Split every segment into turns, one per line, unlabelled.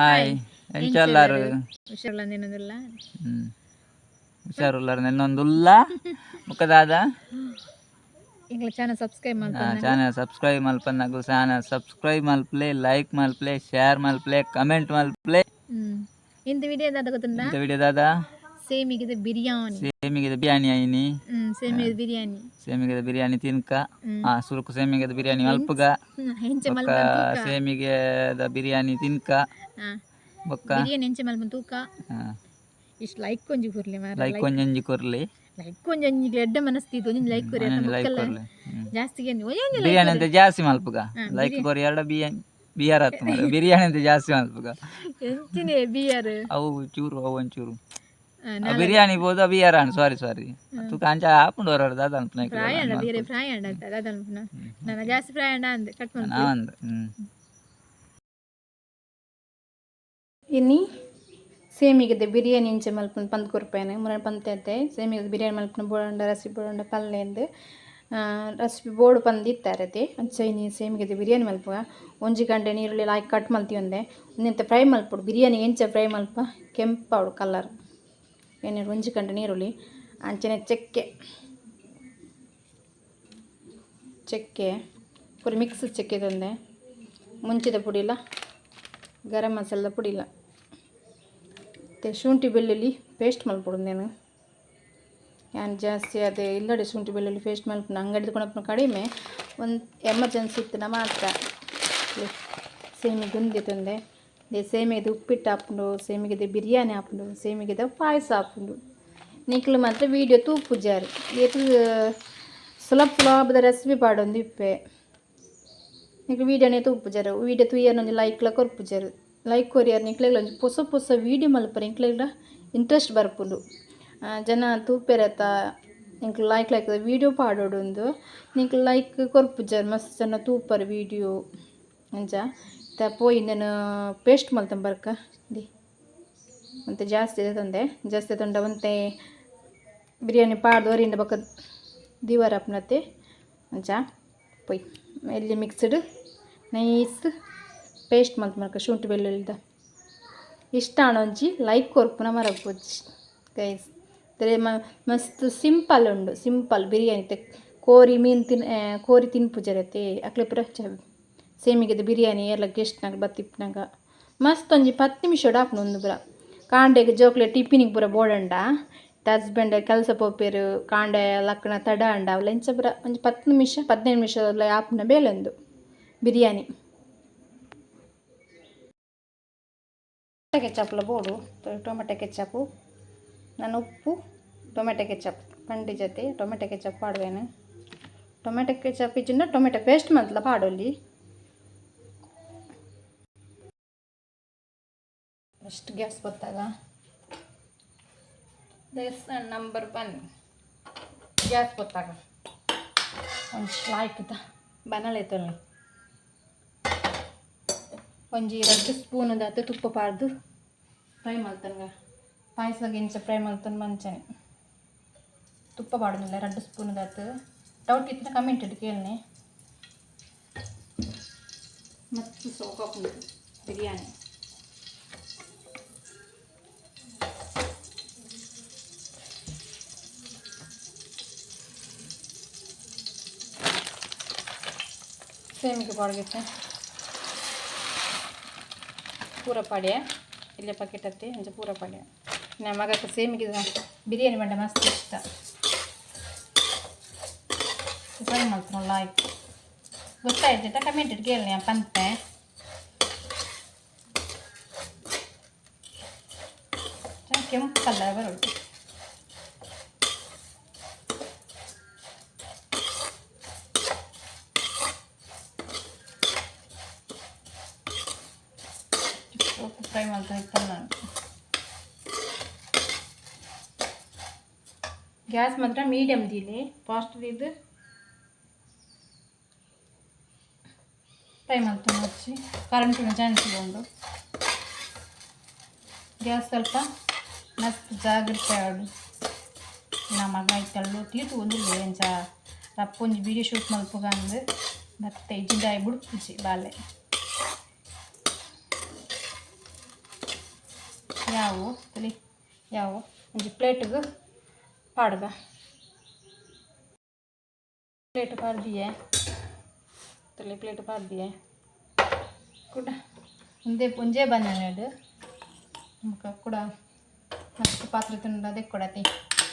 Hi. ಎಂಚಲ್ಲಾರು
ಹುಷಾರಿಲ್ಲ ನೆನದಿಲ್ಲ
ಹ್ಮ್. ಹುಷಾರುಲ್ಲಾರು ನೆನ್ನೊಂದುಲ್ಲ? ಮುಖದಾದ?
ಈಗ channel subscribe ಮಾಡ್ಕೊಂಡು.
ಚಾನಲ್ ಸಬ್ಸ್ಕ್ರೈಬ್ ಮಲ್ಪನ್ನಾಗು ಚಾನಲ್ ಸಬ್ಸ್ಕ್ರೈಬ್ ಮಲ್ಪ್ಲೆ ಲೈಕ್ ಮಲ್ಪ್ಲೆ ಶೇರ್ ಮಲ್ಪ್ಲೆ ಕಮೆಂಟ್ ಮಲ್ಪ್ಲೆ
ಇಂಥ ವಿಡಿಯೋ ದಾದ ಗೊತ್ತುಂಟಾ?
ಇಂಥ ವಿಡಿಯೋ ದಾದ
ಸೇಮಿಗೆ ಬಿರಿಯಾನಿ.
ಸೇಮಿಗೆ ಬಿರಿಯಾನಿ ಆಯ್ನಿ
ಹ್ಮ್ ಸೇಮಿಗೆ ಬಿರಿಯಾನಿ
ಸೇಮಿಗೆ ಬಿರಿಯಾನಿ ತಿನ್ಕ
ಹ್ಮ್.
ಆ ಸುರುಕು ಸೇಮಿಗೆ ಬಿರಿಯಾನಿ ಮಲ್ಪಗ
ಹ್ಮ್, ಹೆಂಚೆ
ಬೊಕ್ಕ
ಮಲ್ಪನ್
ಸೇಮಿಗೆ ಬಿರಿಯಾನಿ ತಿನ್ಕ
ಹಾ
ಬೊಕ್ಕ
ಬಿರಿಯಾನಿ ಹೆಂಚೆ ಮಲ್ಪನ್ ತೂಕ ಇಷ್ಟು ಲೈಕ್ ಕೊಂಜಿ ಕೂರ್ಲಿ ಮಾರ
ಲೈಕ್ ಒಂಜಂಜಿ ಕೊರ್ಲಿ
ಲೈಕ್ ಕೊಂಜಿ ಅಂಜಿಗೆ ಎಡ್ಡ ಮನಸ್ತಿತ್ತು ಒಂಜಿ ಲೈಕ್ ಕೊರಿ
ಲೈಕ್ ಕೊರ್ಲಿ ಹ್ಮ್.
ಜಾಸ್ತಿ ಏನು ಒಂಜಿ
ಬಿರಿಯಾನಿ ಅಂತ ಜಾಸ್ತಿ ಮಲ್ಪಗ ಲೈಕ್ ಕೊರಿ ಎರಡ ಬಿರಿಯಾನಿ ಬಿಯರ್ ಹತ್ತು ಮಾರ್ರೆ. ಬಿರಿಯಾನಿ ಅಂತ ಜಾಸ್ತಿ ಮಲ್ಪಗ
ಎಂಚಿನೇ ಬಿಯರ್
ಅವು ಚೂರು ಅವು ಒಂಚೂರು ಬಿರಿಯಾನಿ ಬೋದು ಬಿಯರಾನ್ ಸಾರಿ ಸಾರಿ ತುಕ ಅಂಚ ಹಾಕೊಂಡು ಹೊರಡು ದಾದ ಅನ್ಪನ
ಫ್ರೈ ಅಂಡ ಬೇರೆ ಫ್ರೈ ಅಂಡ ಅಂತ ಅದಲ್ಪನ ನಾನು ಜಾಸ್ತಿ ಫ್ರೈ ಅಂಡ ಅಂದೆ ಕಟ್
ಮಾಡ್ತೀನಿ
ಇನ್ನಿ ಸೇಮಿಗೆದೆ ಬಿರಿಯಾನಿ ಇಂಚ ಮಲ್ಪನ ಪಂದ್ ಕೊರ್ಪೇನೆ ಮುರ ಪಂತೆತೆ ಸೇಮಿಗೆ ಬಿರಿಯಾನಿ ಮಲ್ಪನ ಬೋಡಂಡ ರಸಿ ಬೋಡಂಡ ಪಲ್ಲೆಂದು ರಸಿಪಿ ಬೋಡು ಪಂದ್ ಇತ್ತಾರತೆ ಅಂಚ ಇನ್ನಿ ಸೇಮಿಗದೆ ಬಿರಿಯಾನಿ ಮಲ್ಪ ಒಂಜಿ ಗಂಟೆ ನೀರುಳ್ಳಿ ಲಾಯ್ ಕಟ್ ಮಲ್ತಿ ಒಂದೆ ಒಂದಿಂತ ಫ್ರೈ ಮಲ್ಪಡು ಬಿರಿಯಾನಿ ಎಂಚ ಫ್ರೈ ಮಲ್ಪ ಕೆಂಪಾವಡು ಕಲರ್ ಏನೇನು ಒಂಜಿ ನೀರುಳ್ಳಿ. ಅಂಚನೆ ಚಕ್ಕೆ. ಚಕ್ಕೆ. ಪುರಿ ಮಿಕ್ಸ್ ಚಕ್ಕೆ ತಂದೆ. ಮುಂಚಿದ ಪುಡಿ ಇಲ್ಲ ಗರಂ ಮಸಾಲದ ಪುಡಿ ಇಲ್ಲ ಮತ್ತು ಶುಂಠಿ ಬೆಳ್ಳುಳ್ಳಿ ಪೇಸ್ಟ್ ಮಲ್ಪೊಡು ನಾನು. ನಾನು ಜಾಸ್ತಿ ಅದೇ ಇಲ್ಲಡೆ ಶುಂಠಿ ಬೆಳ್ಳುಳ್ಳಿ ಪೇಸ್ಟ್ ಮಲ್ಪನ ನಂಗೆ ಕೊಣಪ್ಪನ ಕಡಿಮೆ. ಒಂದು ಎಮರ್ಜೆನ್ಸಿ ಇತ್ತು ಮಾತ್ರ. ಸೇಮಿ ಗುಂದಿ ತಂದೆ. ದೇ ಸೇಮಿಗೆ ಉಪ್ಪಿಟ್ಟು ಹಾಕೊಂಡು ಸೇಮಿಗೆ ಬಿರಿಯಾನಿ ಹಾಕೊಂಡು ಸೇಮಿಗೆ ಪಾಯಸ ಹಾಕೊಂಡು ನಿಕ್ಲು ಮಾತ್ರ ವೀಡಿಯೋ ತೂಪು ಜಾರು ಏತು ಸುಲಭ ಸುಲಭದ ರೆಸಿಪಿ ಪಾಡೊಂದು ಇಪ್ಪೆ ನಿಕ್ಲು ವೀಡಿಯೋನೇ ತೂಪು ಜಾರು ವೀಡಿಯೋ ತುಯ್ಯನೊಂದು ಲೈಕ್ಲ ಕೊರ್ಪು ಜಾರು ಲೈಕ್ ಕೊರಿಯರ್ ನಿಕ್ಲೆಗ್ಲ ಒಂಜಿ ಹೊಸ ಹೊಸ ವೀಡಿಯೋ ಮಲ್ಪರೆ ನಿಕ್ಲೆಗ್ಲ ಇಂಟ್ರೆಸ್ಟ್ ಬರ್ಪುಂಡು ಆ, ಜನ ತೂಪೆರತ ನಿಂಕ್ಲು ಲೈಕ್ ಲೈಕ್ ವೀಡಿಯೋ ಪಾಡೋಡೊಂದು ನಿಂಕ್ಲು ಲೈಕ್ ಕೊರ್ಪು ಜಾರು ಮಸ್ತ್ ಜನ ತೂಪರ್ ವೀಡಿಯೋ ಅಂಚ ತ ಪೋಯಿ ಪೇಸ್ಟ್ ಮಲ್ತಂ ಬರ್ಕ ದಿ. ಮತ್ತು ಜಾಸ್ತಿ ತಂದೆ ಜಾಸ್ತಿ ತಂಡ ಮತ್ತೆ ಬಿರಿಯಾನಿ ಪಾಡ್ದವರಿಂದ ಬಕ್ಕ ದಿವಾರ ಅಪ್ನತ್ತೆ. ಅಂಚ ಪೊಯ್. ಎಲ್ಲಿ ಮಿಕ್ಸ್ಡ್ ನೈಸ್ ಪೇಸ್ಟ್ ಮಲ್ತ್ ಮಲ್ಕ ಶುಂಠಿ ಬೆಳ್ಳುಳ್ಳಿದ. ಇಷ್ಟ ಒಂಜಿ ಲೈಕ್ ಕೊರ್ಪುನ ಮರಬೋದು ಮ, ಮಸ್ತ್ ಸಿಂಪಲ್ ಉಂಡು. ಸಿಂಪಲ್ ಬಿರಿಯಾನಿ ಕೋರಿ ಮೀನು ತಿನ್ ಕೋರಿ ತಿನ್ಪುಜರತೆ ಅಕ್ಲೆ ಪುರ ಸೇಮಿಗೆದ ಬಿರಿಯಾನಿ ಎಲ್ಲ ಗೆಸ್ಟ್ನಾಗ ಬತ್ತಿಪ್ಪನಾಗ ಮಸ್ತ್ ಒಂಜಿ ಪತ್ತು ನಿಮಿಷ ಡಾಕ್ನು ಒಂದು ಪುರ. ಕಾಂಡೆಗೆ ಜೋಕ್ಲೆ ಟಿಫಿನಿಗೆ ಪೂರ ಬೋಡಂಡ ಹಸ್ಬೆಂಡ್ ಕೆಲಸ ಪೋಪೇರು, ಕಾಂಡೆ ಲಕ್ಕಣ ತಡ ಅಂಡ. ಅವಲ್ಲ ಎಂಚ ಪುರ ಒಂಜಿ ಪತ್ತು ನಿಮಿಷ ಹದಿನೈದು ನಿಮಿಷ ಆಪ್ನ ಬೇಲೊಂದು ಬಿರಿಯಾನಿ. ಟೊಮೆಟೊ ಕೆಚ್ಚಪ್ಲ ಬೋಡು ಟೊಮೆಟೊ ಕೆಚ್ಚಪ್ಪು ನಾನು ಉಪ್ಪು, ಟೊಮೆಟೊ ಕೆಚ್ಚಪ್ ಪಂಡಿ ಜೊತೆ ಟೊಮೆಟೊ ಕೆಚ್ಚಪ್ ಪಾಡುವೇನು ಟೊಮೆಟೊ ಕೆಚ್ಚಪ್ ಇಚ್ಚಿಂದ ಟೊಮೆಟೊ ಪೇಸ್ಟ್ ಮಂತ್ಲ ಪಾಡೊಲ್ಲಿ ಫಸ್ಟ್ ಗ್ಯಾಸ್ ಗೊತ್ತಾಗ ದೆಸ್ ನಂಬರ್ ಒನ್ ಗ್ಯಾಸ್ ಗೊತ್ತಾಗ ಒಂದು ಶ್ಲಾಯ್ಕಿತ ಬನಳೆ ಒಂದು ಒಂಜಿ ಎರಡು ಸ್ಪೂನ್ ದಾತು ತುಪ್ಪ ಪಾಡ್ದು ಫ್ರೈ ಮಲ್ತನ್ಗ ಪಾಯಸ ಇಂಚ ಫ್ರೈ ಮಾಡ್ತಾನೆ ಮಂಚನೆ. ತುಪ್ಪ ಪಾಡೋದಿಲ್ಲ, ಎರಡು ಸ್ಪೂನ್ ದಾತು ಡೌಟ್ ಇತ್ತು ಕಮೆಂಟ್ ಇಟ್ಟು ಕೇಳನೆ. ಮತ್ತು ಸೋಕಾಪುಂಡು ಬಿರಿಯಾನಿ. ಸೇಮಿಗೆ ಪಾಡ್ಗಿತ್ತೆ ಪೂರ ಪಾಡ್ಯ ಇಲ್ಲೇ ಪಾಕೆಟ್ ಹತ್ತಿ ಅಂಚೆ ಪೂರ ಪಾಡ್ಯ ನಮ್ಮ ಮಗಕ್ಕೆ ಸೇಮಿಗೆ ಬಿರಿಯಾನಿ ಬಂಡ ಮಸ್ತ್ ಇಷ್ಟ ಫ್ರೈ ಮಾಡ್ತಾರಲ್ಲ ಆಯ್ತು ಗೊತ್ತಾಯ್ತು ಕಮೆಂಟ್ ಇಟ್ಟು ಕೇಳಿ ಪಂತೆ ಚೆನ್ನಾಗಿ ಕೆಂಪು ಕಲರ್ ಬರೋದು ಸೋಪು ಫ್ರೈ ಮಾಡ್ತಾ ಇತ್ತಲ್ಲ ನಾನು ಗ್ಯಾಸ್ ಮಾತ್ರ ಮೀಡಿಯಮ್ ದೀಲಿ ಫಾಸ್ಟ್ ಇದು ಫ್ರೈ ಮಾಡ್ತಾನೆ ಹಚ್ಚಿ ಕರೆಂಟಿನ ಚಾನ್ಸ್ ಒಂದು ಗ್ಯಾಸ್ ಸ್ವಲ್ಪ ಮಸ್ತ್ ಜಾಗ್ರತೆ ಆಡು ನಮಗ ಐತಲ್ಲು ತೀಟು ಒಂದಿಲ್ಲ ಎಂಚ ರಪ್ಪೊಂಜಿ ವಿಡಿಯೋ ಶೂಟ್ ಮಲ್ಪಗಂದು ಮತ್ತೆ ಇಜ್ಜಿದಾಯಿ ಬುಡ್ಪುಜಿ ಬಾಲೆ ಯಾವು? ತಲಿ. ಯಾವು? ಒಂಜಿ ಪ್ಲೇಟ್ಗೆ ಪಾಡ್ಗ ಪ್ಲೇಟ್ ಪಾಡ್ದಿಯೆ? ತಲೆ ಪ್ಲೇಟ್ ಪಾಡ್ದಿಯೆ? ಕೂಡ. ಒಂದೇ ಒಂಜೇ ಬಂದ ಮುಖ ಕೂಡ. ಮಸ್ತ್ ಪಾತ್ರೆ ತಿಂದು ಅದೇ ಕೊಡತಿ.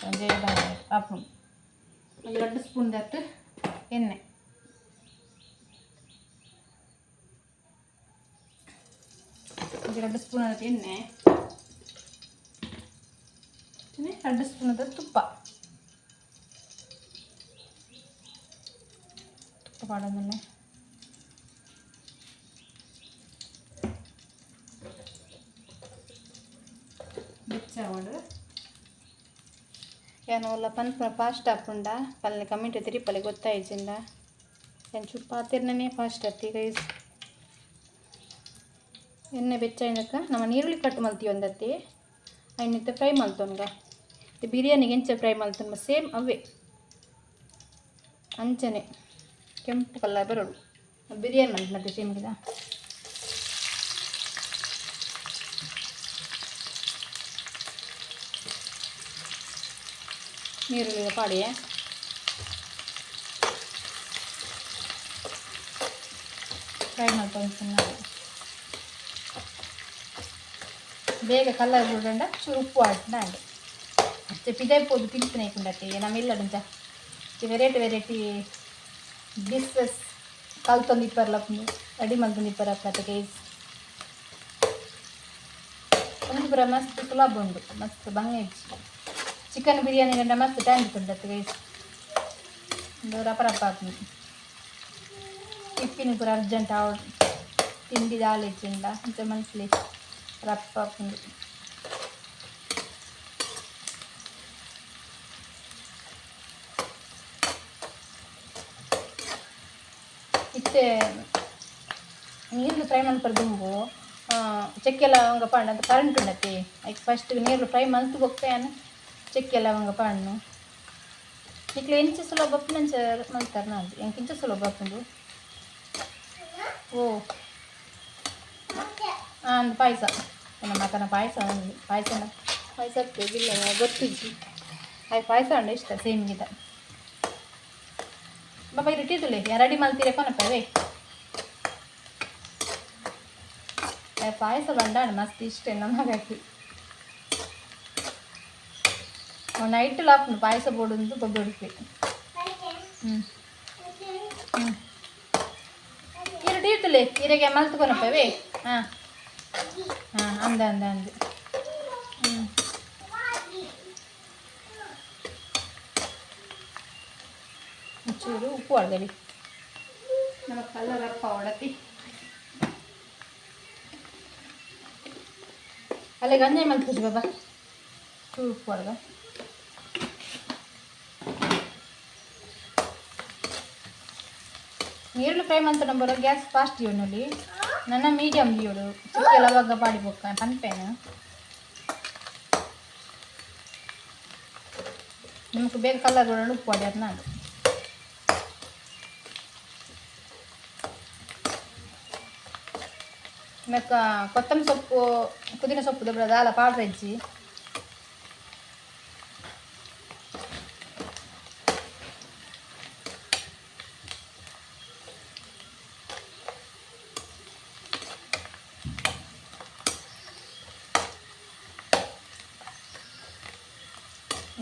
ಒಂಜೇ ಬಂದ ಆಪು ಒಂದು ಎರಡು ಸ್ಪೂನ್ ದತ್ತು ಎಣ್ಣೆ. ಒಂದು ಎರಡು ಸ್ಪೂನ್ ತುಪ್ಪ. ತುಪ್ಪ ಮಾಡೋದನ್ನೇ ಬಿಚ್ಚ ಏನೋ ಅಲ್ಲ ಪನ್ ಫಾಸ್ಟ್ ಹಾಕೊಂಡ ಪಲ್ಲೆ ಕಮೆಂಟ್ ಇಟ್ಟಿರಿ ಪಲ್ಲೆ ಗೊತ್ತಾಯ್ತಿಂದ ಏನು ಚುಪ್ಪ ಹಾತಿರ್ನೇ ಫಾಸ್ಟ್ ಹತ್ತಿ ಗೈಸ್ ಎಣ್ಣೆ ಬೆಚ್ಚ ಏನಕ್ಕೆ? ನಮ್ಮ ನೀರುಳ್ಳಿ ಕಟ್ ಮಲ್ತೀವಿ ಒಂದತ್ತಿ ಐನತ್ತೆ ಫ್ರೈ ಮಲ್ತವನ್ಗ ಬಿರಿಯಾನಿಗೆ ಹೆಂಚೆ ಫ್ರೈ ಮಾಡ್ತಾನೆ ಸೇಮ್ ಅವೇ ಅಂಚನೆ ಕೆಂಪು ಕಲ್ಲರ್ ಬರೋಡು ಬಿರಿಯಾನಿ ಮಾಡ್ತೀನಿ ಸೇಮಿದ ನೀರುಳ್ಳಿದ ಪಾಡಿಯೇ ಫ್ರೈ ಮಾಡ್ಕೊಂಡು ಬೇಗ ಕಲ್ಲರ್ ಬಿಡೋಣ ಚೂರು ಉಪ್ಪು ಹಾಕಿದ ಹಾಗೆ ಅಷ್ಟೇ ಪಿದೈಪೋದು ತಿನ್ಪಿನೈಕುಂಡತ್ತೆ ನಮ್ಮೆಲ್ಲಡುಂಚ ವೆರೈಟಿ ವೆರೈಟಿ ಡಿಸ್ಸಸ್ ಕಲ್ತೊಂದಿಪ್ಪರ್ಲ ರೆಡಿ ಮಲ್ತೊಂದಿಪ್ಪರ ಕತೆ ಕೇಸ್ ಒಂದು ಪುರ ಮಸ್ತ್ ಸುಲಭ ಉಂಡು ಮಸ್ತ್ ಬಂಗ ಇಚ್ಚಿ ಚಿಕನ್ ಬಿರಿಯಾನಿ ಗಂಡ ಮಸ್ತ್ ಟೈಮ್ ತುಂಡತ್ತೆ ಗೈಸ್ ಒಂದು ರಪ ರಪ ಹಾಕಿ ಟಿಫಿನ್ ಪುರ ಅರ್ಜೆಂಟ್ ಆವ್ ತಿಂಡಿ ದಾಲ್ ಇಚ್ಚಿಂಡ ಅಂತ ಮನ್ಸ್ಲಿ ರಪ್ಪ ಹಾಕೊಂಡು ಇತ್ತೆ ನೀರು ಫ್ರೈ ಮಲ್ಪರ್ದುಂಬು ಚೆಕ್ಕೆ ಲವಂಗ ಪಾಂಡು ಅಂತ ಕರೆಂಟ್ ಉಂಡತಿ ಐಕ್ ಫಸ್ಟ್ ನೀರು ಫ್ರೈ ಮಲ್ತು ಬೊಕ್ಕೇನು ಚೆಕ್ಕೆ ಲವಂಗ ಪಾಂಡು ಇಕ್ಲು ಎಂಚ ಸಲ ಬಪ್ಪನಂಚ ಮಲ್ತಾರೆ ನಾನು ಎಂಕ್ ಇಂಚ ಸಲ ಬಪ್ಪುಂಡು ಓ. ಅಂದ್ ಪಾಯಸ. ನಮ್ಮ ಮಕನ ಪಾಯಸ ఉంది ಪಾಯಸ ಪಾಯಸ ಇಲ್ಲ ಗೊತ್ತಿಜ್ಜಿ ಅಯ್ಯ ಪಾಯಸ ಬಾಬಾ ಇದು ಇಟ್ಟಿದ್ದುಲೆ ಎರಡಿ ಮಲ್ತೀರ ಕೊನಪ್ಪವೇ ಪಾಯಸ ಬಂಡಾಣ ಮಸ್ತ್ ಇಷ್ಟೇ ನಮಗಾಕಿ ನೈಟ್ ಲಾಪ್ ಪಾಯಸ ಬೋಡುಂದು ಗೊಬ್ಬೊಡುಪಿ ಹ್ಞೂ ಹ್ಞೂ ಎರಡು ಇರ್ತಲೇ ಇರಗೆ ಮಲ್ತ್ಕೊನಪ್ಪವೇ ಹಾಂ ಹಾಂ ಅಂದ ಅಂದ ಅಂದು ಚೂರು ಉಪ್ಪು ಒಳಗಡೆ ನಮ್ಮ ಅಪ್ಪ ಒಡತಿ ಅಲ್ಲಿಗೆ ಗಂಜೆ ಮಂತ್ ಬಾಬಾ ಚೂರು ಉಪ್ಪು ಒಳಗ ನೀರುಳ್ಳಿ ಫ್ರೈ ನಮ್ಮ ಬರೋ ಗ್ಯಾಸ್ ಫಾಸ್ಟ್ ಇವನಲ್ಲಿ ನನ್ನ ಮೀಡಿಯಮ್ ಇವಳು. ಚಿಕ್ಕ ಲವಾಗ ಪಾಡಿ ಬೊಕ್ಕ ಪನ್ಪೇನು ನಿಮ್ಗೆ ಬೇಗ ಕಲರ್ ಉಪ್ಪು ಹೊಡೆಯೋದು ನಾನು. ಮೆಕ್ಕ ಕೊತ್ತಂಬರಿ ಸೊಪ್ಪು ಪುದೀನ ಸೊಪ್ಪು ದೊಡ್ಡ ದಾಲ ಪಾಡ್ರೆ ಇಜ್ಜಿ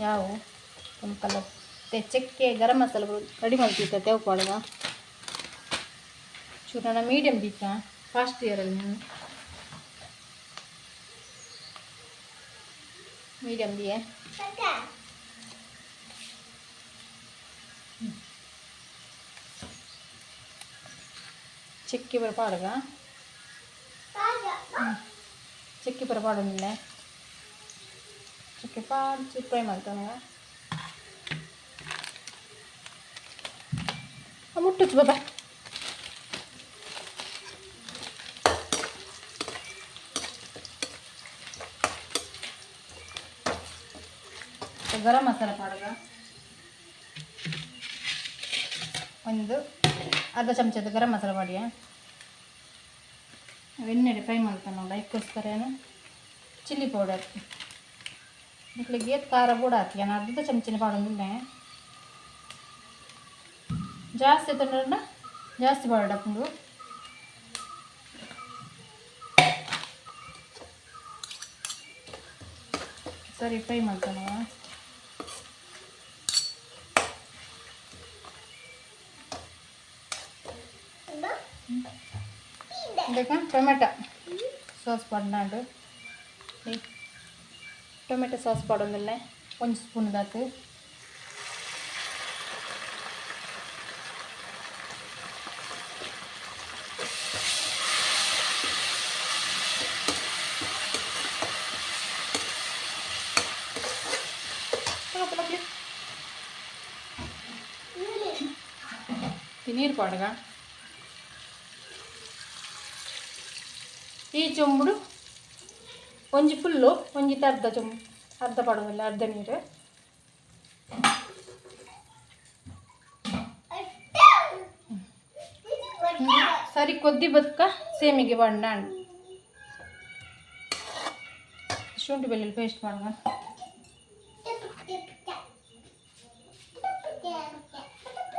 ಯಾವು ಕೆಂಪು ಕಲರ್ ಮತ್ತೆ ಚಕ್ಕೆ ಗರಂ ಮಸಾಲ ರೆಡಿ ಮಾಡ್ತಿದ್ದೆ ತೆವ್ ಕೊಡಗ ಚೂರು ನನ್ನ ಮೀಡಿಯಮ್ ದೀಪ ഫസ്റ്റ് ഇയറിൽ നിന്ന് മീഡിയം ബിയെ ചെക്കി പുറപ്പാടുക ചെക്കി പുറപ്പാടുന്നില്ലേ ചെക്കി പാട് ചിപ്പായി മാറ്റാനുക മുട്ടിച്ചു പാപ്പ. ಗರಂ ಮಸಾಲ ಪೌಡರ್ ಒಂದು ಅರ್ಧ ಚಮಚದ ಗರಂ ಮಸಾಲ ಪೌಡಿಯ ಎಣ್ಣೆಡೆ ಫ್ರೈ ಮಾಡ್ತಾನೆ ನೋಡಿ ಅದಕ್ಕೋಸ್ಕರ ಏನು ಚಿಲ್ಲಿ ಪೌಡರ್ ಮಕ್ಕಳಿಗೆ ಖಾರ ಕೂಡ ಹಾಕಿ ನಾನು ಅರ್ಧ ಚಮಚನೆ ಪಾಡೊಂದಿಲ್ಲ ಜಾಸ್ತಿ ತಂಡ ಜಾಸ್ತಿ ಪಾಡಪ್ಪು ಸರಿ, ಫ್ರೈ ಮಾಡ್ತಾನವ ಬೇಕಾ ಟೊಮೆಟೊ ಸಾಸ್ ಪಡ್ನಾಡು ಟೊಮೆಟೊ ಸಾಸ್ ಪಡೋದಿಲ್ಲ ಒಂದು ಸ್ಪೂನ್ ದಾತು ನೀರು పాడగ ಈ ಚೊಂಬುಡು ಒಂಜಿ ಫುಲ್ಲು ಒಂಜಿತ ಅರ್ಧ ಚೊಂಬು, ಅರ್ಧ ಪಡೋದಲ್ಲ, ಅರ್ಧ ನೀರು. ಸರಿ, ಕೊದ್ದಿ ಬದುಕ ಸೇಮಿಗೆ ಬಣ್ಣ ಶುಂಠಿ ಬೆಳ್ಳುಳ್ಳಿ ಪೇಸ್ಟ್ ಮಾಡೋಣ.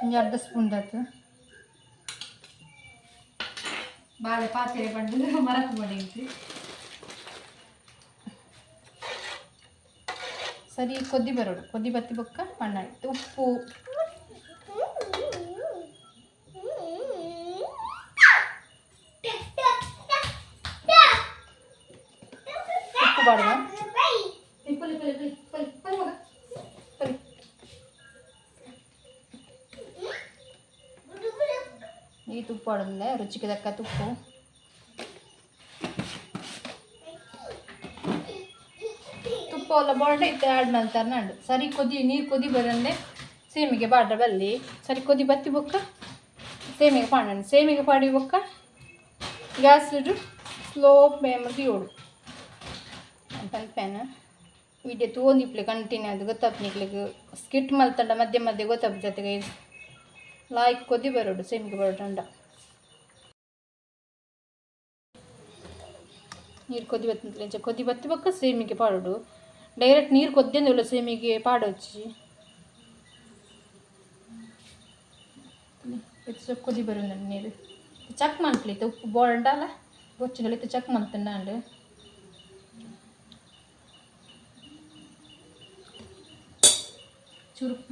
ಒಂದು ಅರ್ಧ ಸ್ಪೂನ್ ದಾತು ಬಾಳೆ ಪಾತ್ರೆ ಬಂದು ಮರಕ್ಕೆ ಮಾಡಿಂತು ಸರಿ ಕೊದ್ದಿ ಬರೋಡು ಕೊದ್ದಿ ಬತ್ತಿ ಬೊಕ್ಕ ಮಣ್ಣ ಆಯ್ತು ಉಪ್ಪು ಉಪ್ಪು ಬಾಡುವ ಈ ತುಪ್ಪ ಹೊಡೆದಿಲ್ಲ ರುಚಿಗೆ ತಕ್ಕ ತುಪ್ಪು ತುಪ್ಪ ಎಲ್ಲ ಇತ್ತು ಆಡ್ ನಂತರ ನಂಡು ಸರಿ ಕೊದಿ ನೀರು ಕೊದಿ ಬರಂದೆ ಸೇಮಿಗೆ ಬಾಡ್ರ ಬಲ್ಲಿ ಸರಿ ಕೊದಿ ಬತ್ತಿ ಬೊಕ್ಕ ಸೇಮಿಗೆ ಪಾಡಣ ಸೇಮಿಗೆ ಪಾಡಿ ಬೊಕ್ಕ ಗ್ಯಾಸ್ ಇಡು ಸ್ಲೋ ಫ್ಲೇಮಲ್ಲಿ ಓಡು ಪನ್ಪ್ಯಾನ ವಿಡಿಯೋ ಇಪ್ಲೆ ಕಂಟಿನ್ಯೂ ಅದು ಗೊತ್ತಾಪ್ನಿಕ್ಲಿಗೆ ಸ್ಕಿಟ್ ಮಲ್ತಂಡ ಮಧ್ಯೆ ಮಧ್ಯೆ ಗೊತ್ತಾಪ್ ಜೊತೆಗೆ ಲಾಯ್ಕ್ ಕೊದಿ ಬರೋಡು ಸೇಮಿಗೆ ಬರೋಟಂಡ ನೀರು ಕೊದ್ದಿ ಬತ್ತಿಂಚ ಕೊದ್ದಿ ಬತ್ತಿ ಬಕ್ಕ ಸೇಮಿಗೆ ಪಾಡೋಡು. ಡೈರೆಕ್ಟ್ ನೀರು ಕೊದ್ದಿಂದಲ್ಲ ಸೇಮಿಗೆ ಪಾಡೋಚ್ಚಿ ಕೊದಿ ಕೊದ್ದಿ ಬರೋದು ನೀರು. ಚಕ್ ಮಲ್ಪ್ಲಿತ್ತು ಉಪ್ಪು ಬೋಳಂಡಲ್ಲ ಗೊಚ್ಚಿನಲ್ಲಿತ್ತು ಚಕ್ ಮಲ್ತಂಡ ಚುರುಕು ಚುರುಕು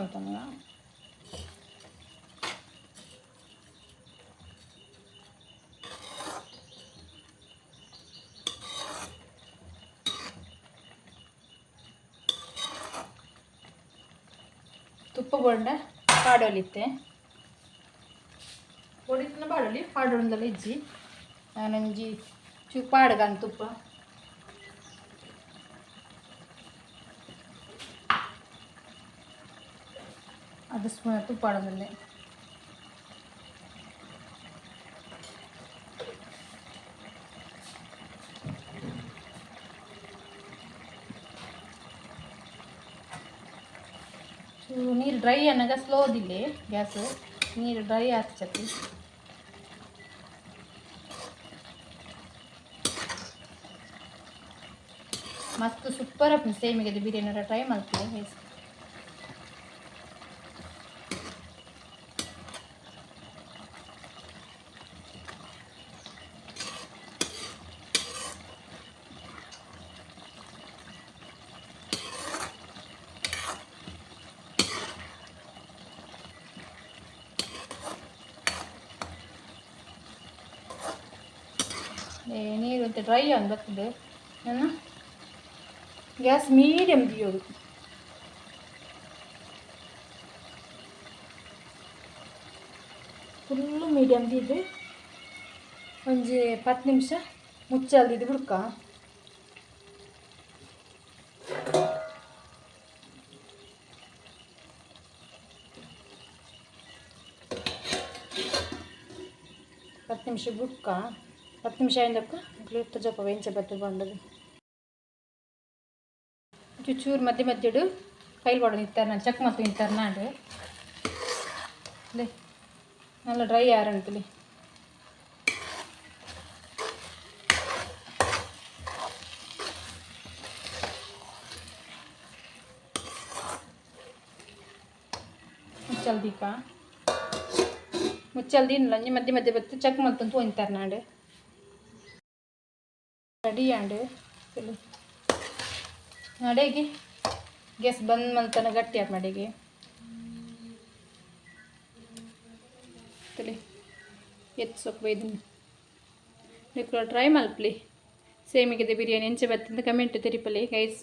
ಮಾಡ್ತಾನಲ್ಲ ತುಪ್ಪ ಬೋಂಡ ಪಾಡೋಲಿತ್ತೆ పొడిచిన పాడలి పాడు వందలు ఇచ్చి నానంజి చూ పాడగాను ಅರ್ಧ ಸ್ಪೂನ್ ತುಪ್ಪ ಆಡೋದ್ರಲ್ಲಿ ನೀರು ಡ್ರೈ ಅನ್ನೋಗ ಸ್ಲೋದಿಲ್ಲ ಗ್ಯಾಸು ನೀರು ಡ್ರೈ ಆಗ್ತತಿ. ಮಸ್ತ್ ಸೂಪರ್ ಅಪ್ಪ ಸೇಮಿಗೆ ಬಿರಿಯಾನಿ ಟ್ರೈ ಮಾಡ್ತೀನಿ ನೀರು ಅಂತ ಡ್ರೈ ಆಗಿ ಬರ್ತದೆ. ನಾನು ಗ್ಯಾಸ್ ಮೀಡಿಯಂ ತೆಗೆಯೋದು ಫುಲ್ಲು ಮೀಡಿಯಮ್ ಇದು ಒಂಜಿ ಪತ್ತು ನಿಮಿಷ ಮುಚ್ಚಲ್ದು ಇದು ಹುಡ್ಕ. ಹತ್ತು ನಿಮಿಷ ಬುಡ್ಕ ಹತ್ತು ನಿಮಿಷ ಅಕ್ಕ ಗ್ಲೂತ್ ಜೊಪ್ಪ ವೆಂಚೆ ಬತ್ತು ಬಂಡದು ಚೂಚೂರು ಮಧ್ಯ ಮಧ್ಯಡು ಫೈಲ್ ಬಾಡು ನಿಂತಾರೆ ನಾನು ಚೆಕ್ ಮಾಡ್ತು ನಿಂತಾರೆ ನಾಡು ಲೇ நல்லா ட்ரை ஆரம்பிக்கலே ಮುಚ್ಚಲ್ದಿಕ್ಕ ಮುಚ್ಚಲ್ದಿ ಲಂಜಿ ಮಧ್ಯೆ ಮಧ್ಯೆ ಬತ್ತು, ಚಕ್ ಮಾಡ್ತಂತ ಒಯ್ತಾರೆ ನಾಡು ರೆಡಿ ಆಂಡ್ ನಡೆಗೆ. ಗ್ಯಾಸ್ ಬಂದ್ ಮಲ್ತನ ಗಟ್ಟಿ ಆತ್ ನಡೆಗೆ. ತಲೆ ಎತ್ತು ಸೊಪ್ಪು ಇದನ್ನು ನೀವು ಟ್ರೈ ಮಲ್ಪಲಿ. ಸೇಮಿಗೆ ಬಿರಿಯಾನಿ ಎಂಚೆ ಬತ್ತಿಂದ ಕಮೆಂಟ್ ತೆರಿಪಲಿ ಗೈಸ್